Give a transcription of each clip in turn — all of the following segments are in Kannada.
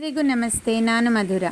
ಎಲ್ರಿಗೂ ನಮಸ್ತೆ, ನಾನು ಮಧುರ.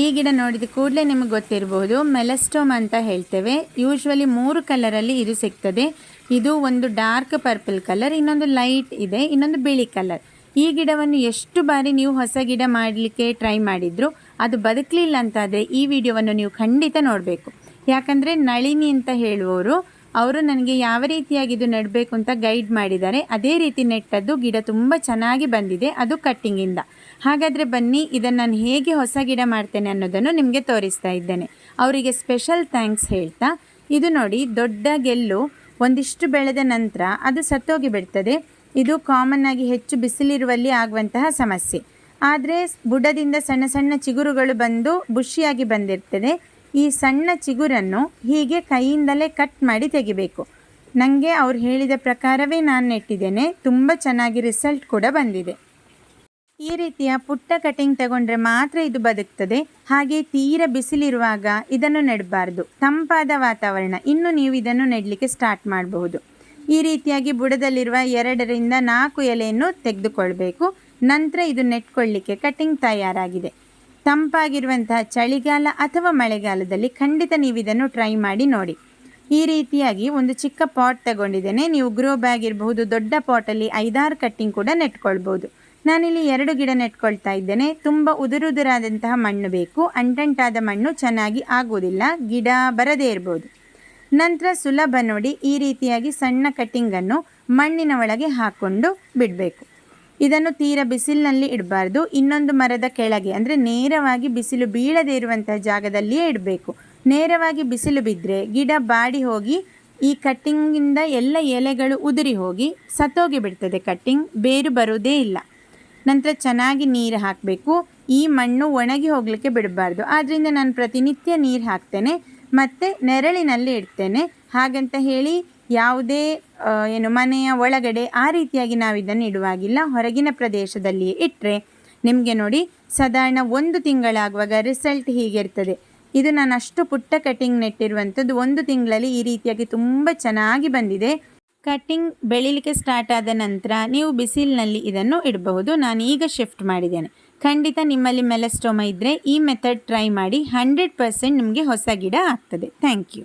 ಈ ಗಿಡ ನೋಡಿದ ಕೂಡಲೇ ನಿಮಗೆ ಗೊತ್ತಿರಬಹುದು, ಮೆಲಸ್ಟೋಮ್ ಅಂತ ಹೇಳ್ತೇವೆ. ಯೂಶ್ವಲಿ ಮೂರು ಕಲರಲ್ಲಿ ಇದು ಸಿಗ್ತದೆ. ಇದು ಒಂದು ಡಾರ್ಕ್ ಪರ್ಪಲ್ ಕಲರ್, ಇನ್ನೊಂದು ಲೈಟ್ ಇದೆ, ಇನ್ನೊಂದು ಬಿಳಿ ಕಲರ್. ಈ ಗಿಡವನ್ನು ಎಷ್ಟು ಬಾರಿ ನೀವು ಹೊಸ ಗಿಡ ಮಾಡಲಿಕ್ಕೆ ಟ್ರೈ ಮಾಡಿದ್ರು, ಅದು ಬದುಕಲಿಲ್ಲ ಅಂತಾದರೆ ಈ ವಿಡಿಯೋವನ್ನು ನೀವು ಖಂಡಿತ ನೋಡಬೇಕು. ಯಾಕಂದರೆ ನಳಿನಿ ಅಂತ ಹೇಳುವವರು ಅವರು ನನಗೆ ಯಾವ ರೀತಿಯಾಗಿ ಇದು ನೆಡಬೇಕು ಅಂತ ಗೈಡ್ ಮಾಡಿದ್ದಾರೆ. ಅದೇ ರೀತಿ ನೆಟ್ಟದ್ದು ಗಿಡ ತುಂಬ ಚೆನ್ನಾಗಿ ಬಂದಿದೆ. ಅದು ಕಟ್ಟಿಂಗಿಂದ ಹಾಗಾದರೆ ಬನ್ನಿ, ಇದನ್ನು ನಾನು ಹೇಗೆ ಹೊಸ ಗಿಡ ಮಾಡ್ತೇನೆ ಅನ್ನೋದನ್ನು ನಿಮಗೆ ತೋರಿಸ್ತಾ ಇದ್ದೇನೆ. ಅವರಿಗೆ ಸ್ಪೆಷಲ್ ಥ್ಯಾಂಕ್ಸ್ ಹೇಳ್ತಾ, ಇದು ನೋಡಿ ದೊಡ್ಡ ಗೆಲ್ಲು, ಒಂದಿಷ್ಟು ಬೆಳೆದ ನಂತರ ಅದು ಸತ್ತೋಗಿ ಬಿಡ್ತದೆ. ಇದು ಕಾಮನ್ ಆಗಿ ಹೆಚ್ಚು ಬಿಸಿಲಿರುವಲ್ಲಿ ಆಗುವಂತಹ ಸಮಸ್ಯೆ. ಆದರೆ ಬುಡದಿಂದ ಸಣ್ಣ ಸಣ್ಣ ಚಿಗುರುಗಳು ಬಂದು, ಬುಷಿಯಾಗಿ ಬಂದಿರ್ತದೆ. ಈ ಸಣ್ಣ ಚಿಗುರನ್ನು ಹೀಗೆ ಕೈಯಿಂದಲೇ ಕಟ್ ಮಾಡಿ ತೆಗಿಬೇಕು. ನನಗೆ ಅವ್ರು ಹೇಳಿದ ಪ್ರಕಾರವೇ ನಾನು ನೆಟ್ಟಿದ್ದೇನೆ. ತುಂಬ ಚೆನ್ನಾಗಿ ರಿಸಲ್ಟ್ ಕೂಡ ಬಂದಿದೆ. ಈ ರೀತಿಯ ಪುಟ್ಟ ಕಟಿಂಗ್ ತಗೊಂಡ್ರೆ ಮಾತ್ರ ಇದು ಬದುಕ್ತದೆ. ಹಾಗೆ ತೀರ ಬಿಸಿಲಿರುವಾಗ ಇದನ್ನು ನೆಡಬಾರ್ದು. ತಂಪಾದ ವಾತಾವರಣ. ಇನ್ನು ನೀವು ಇದನ್ನು ನೆಡಲಿಕ್ಕೆ ಸ್ಟಾರ್ಟ್ ಮಾಡಬಹುದು. ಈ ರೀತಿಯಾಗಿ ಬುಡದಲ್ಲಿರುವ ಎರಡರಿಂದ ನಾಲ್ಕು ಎಲೆಯನ್ನು ತೆಗೆದುಕೊಳ್ಬೇಕು. ನಂತರ ಇದು ನೆಟ್ಕೊಳ್ಳಿಕ್ಕೆ ಕಟಿಂಗ್ ತಯಾರಾಗಿದೆ. ತಂಪಾಗಿರುವಂತಹ ಚಳಿಗಾಲ ಅಥವಾ ಮಳೆಗಾಲದಲ್ಲಿ ಖಂಡಿತ ನೀವು ಇದನ್ನು ಟ್ರೈ ಮಾಡಿ ನೋಡಿ. ಈ ರೀತಿಯಾಗಿ ಒಂದು ಚಿಕ್ಕ ಪಾಟ್ ತಗೊಂಡಿದ್ದೇನೆ. ನೀವು ಗ್ರೋ ಬ್ಯಾಗ್ ಇರಬಹುದು, ದೊಡ್ಡ ಪಾಟಲ್ಲಿ ಐದಾರು ಕಟ್ಟಿಂಗ್ ಕೂಡ ನೆಟ್ಕೊಳ್ಬೋದು ನಾನಿಲ್ಲಿ ಎರಡು ಗಿಡ ನೆಟ್ಕೊಳ್ತಾ ಇದ್ದೇನೆ. ತುಂಬ ಉದುರುದುರಾದಂತಹ ಮಣ್ಣು ಬೇಕು. ಅಂಟಂಟಾದ ಮಣ್ಣು ಚೆನ್ನಾಗಿ ಆಗುವುದಿಲ್ಲ. ಗಿಡ ಬರದೇ ಇರ್ಬೋದು. ನಂತರ ಸುಲಭ ನೋಡಿ ಈ ರೀತಿಯಾಗಿ ಸಣ್ಣ ಕಟ್ಟಿಂಗನ್ನು ಮಣ್ಣಿನ ಒಳಗೆ ಹಾಕ್ಕೊಂಡು ಬಿಡಬೇಕು. ಇದನ್ನು ತೀರ ಬಿಸಿಲಿನಲ್ಲಿ ಇಡಬಾರ್ದು. ಇನ್ನೊಂದು ಮರದ ಕೆಳಗೆ, ಅಂದರೆ ನೇರವಾಗಿ ಬಿಸಿಲು ಬೀಳದೇ ಇರುವಂತಹ ಜಾಗದಲ್ಲಿಯೇ ಇಡಬೇಕು. ನೇರವಾಗಿ ಬಿಸಿಲು ಬಿದ್ದರೆ ಗಿಡ ಬಾಡಿ ಹೋಗಿ, ಈ ಕಟ್ಟಿಂಗಿಂದ ಎಲ್ಲ ಎಲೆಗಳು ಉದುರಿ ಹೋಗಿ, ಸತ್ತೋಗಿ ಬಿಡ್ತದೆ ಕಟ್ಟಿಂಗ್, ಬೇರು ಬರುವುದೇ ಇಲ್ಲ. ನಂತರ ಚೆನ್ನಾಗಿ ನೀರು ಹಾಕಬೇಕು. ಈ ಮಣ್ಣು ಒಣಗಿ ಹೋಗಲಿಕ್ಕೆ ಬಿಡಬಾರ್ದು. ಆದ್ದರಿಂದ ನಾನು ಪ್ರತಿನಿತ್ಯ ನೀರು ಹಾಕ್ತೇನೆ, ಮತ್ತು ನೆರಳಿನಲ್ಲಿ ಇಡ್ತೇನೆ. ಹಾಗಂತ ಹೇಳಿ ಯಾವುದೇ ಏನು ಮನೆಯ ಒಳಗಡೆ ಆ ರೀತಿಯಾಗಿ ನಾವು ಇದನ್ನು ಇಡುವಾಗಿಲ್ಲ. ಹೊರಗಿನ ಪ್ರದೇಶದಲ್ಲಿಯೇ ಇಟ್ಟರೆ ನಿಮಗೆ ನೋಡಿ ಸಾಧಾರಣ ಒಂದು ತಿಂಗಳಾಗುವಾಗ ರಿಸಲ್ಟ್ ಹೀಗಿರ್ತದೆ. ಇದು ನಾನು ಅಷ್ಟು ಪುಟ್ಟ ಕಟ್ಟಿಂಗ್ ನೆಟ್ಟಿರುವಂಥದ್ದು ಒಂದು ತಿಂಗಳಲ್ಲಿ ಈ ರೀತಿಯಾಗಿ ತುಂಬ ಚೆನ್ನಾಗಿ ಬಂದಿದೆ. ಕಟ್ಟಿಂಗ್ ಬೆಳಿಲಿಕ್ಕೆ ಸ್ಟಾರ್ಟ್ ಆದ ನಂತರ ನೀವು ಬಿಸಿಲಿನಲ್ಲಿ ಇದನ್ನು ಇಡಬಹುದು. ನಾನು ಈಗ ಶಿಫ್ಟ್ ಮಾಡಿದ್ದೇನೆ. ಖಂಡಿತ ನಿಮ್ಮಲ್ಲಿ ಮೆಲಸ್ಟೋಮ ಇದ್ದರೆ ಈ ಮೆಥಡ್ ಟ್ರೈ ಮಾಡಿ ಹಂಡ್ರೆಡ್ ಪರ್ಸೆಂಟ್ ನಿಮಗೆ ಹೊಸ ಗಿಡ ಆಗ್ತದೆ. Thank you